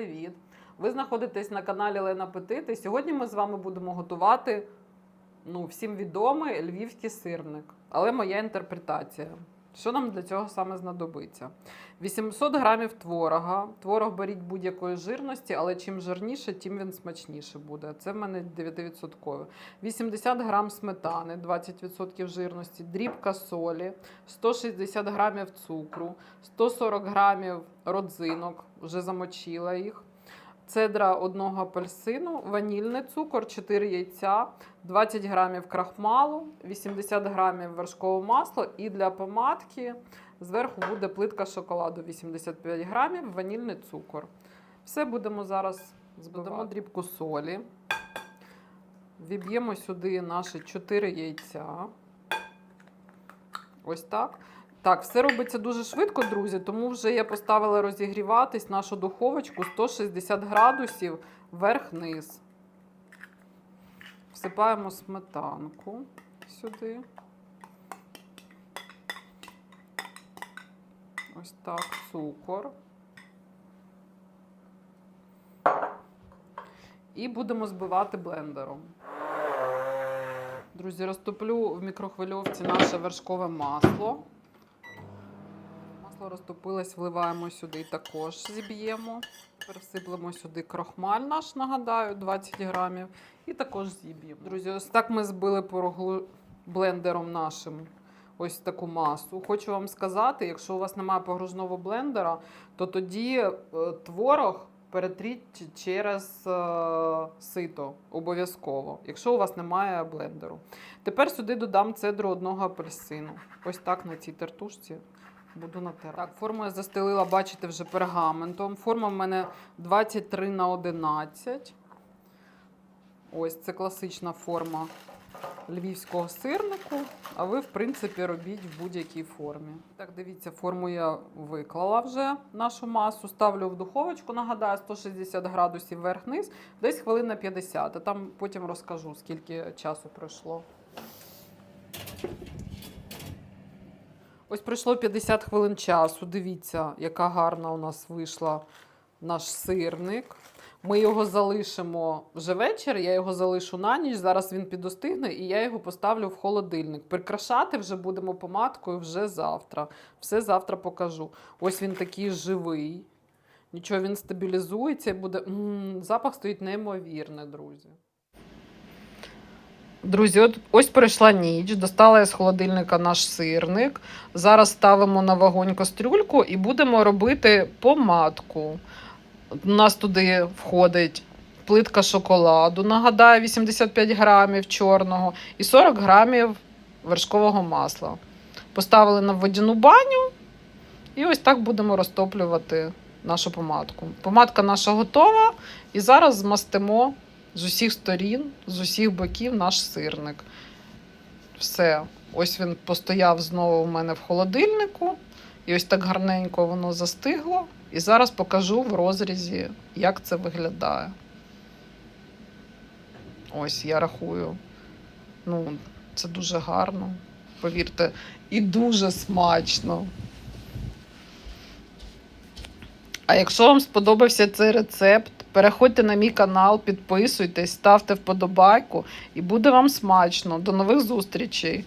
привіт! Ви знаходитесь на каналі Лена Петит, і сьогодні ми з вами будемо готувати ну, всім відомий львівський сирник, але моя інтерпретація. Що нам для цього саме знадобиться? 800 грамів творога. Творог беріть будь-якої жирності, але чим жирніше, тим він смачніше буде. Це в мене 9%. 80 грам сметани, 20% жирності, дрібка солі, 160 грамів цукру, 140 грамів родзинок, вже замочила їх. Цедра одного апельсину, ванільний цукор, 4 яйця, 20 грамів крахмалу, 80 грамів вершкового масла і для помадки зверху буде плитка шоколаду 85 грамів, ванільний цукор. Все будемо зараз збивати. дрібку солі. Віб'ємо сюди наші 4 яйця. Ось так. Так, все робиться дуже швидко, друзі, тому вже я поставила розігріватись нашу духовочку 160 градусів вверх-низ. Всипаємо сметанку сюди. Ось так, цукор. І будемо збивати блендером. Друзі, розтоплю в мікрохвильовці наше вершкове масло. Масло розтопилось, вливаємо сюди також зіб'ємо. Тепер всиплемо сюди крохмаль наш, нагадаю, 20 грамів. І також зіб'ємо. Друзі, ось так ми збили пороглу блендером нашим ось таку масу. Хочу вам сказати, якщо у вас немає погружного блендера, то тоді е, творог перетріть через е, сито обов'язково, якщо у вас немає блендеру. Тепер сюди додам цедру одного апельсину. Ось так на цій тертушці буду натирати. Так, форму я застелила, бачите, вже пергаментом. Форма в мене 23 на 11. Ось це класична форма львівського сирнику. А ви, в принципі, робіть в будь-якій формі. Так, дивіться, форму я виклала вже нашу масу. Ставлю в духовочку, нагадаю, 160 градусів вверх-низ, десь хвилин на 50. А там потім розкажу, скільки часу пройшло. Ось пройшло 50 хвилин часу. Дивіться, яка гарна у нас вийшла наш сирник. Ми його залишимо вже вечір, я його залишу на ніч. Зараз він підостигне, і я його поставлю в холодильник. Прикрашати вже будемо помадкою вже завтра. Все завтра покажу. Ось він такий живий. Нічого він стабілізується і буде. М, запах стоїть неймовірний, друзі. Друзі, от ось пройшла ніч, достала я з холодильника наш сирник. Зараз ставимо на вогонь кастрюльку і будемо робити помадку. У нас туди входить плитка шоколаду, нагадаю, 85 грамів чорного і 40 грамів вершкового масла. Поставили на водяну баню і ось так будемо розтоплювати нашу помадку. Помадка наша готова, і зараз змастимо з усіх сторін, з усіх боків наш сирник. Все. Ось він постояв знову у мене в холодильнику. І ось так гарненько воно застигло. І зараз покажу в розрізі, як це виглядає. Ось я рахую. Ну, це дуже гарно, повірте, і дуже смачно. А якщо вам сподобався цей рецепт, переходьте на мій канал, підписуйтесь, ставте вподобайку і буде вам смачно. До нових зустрічей!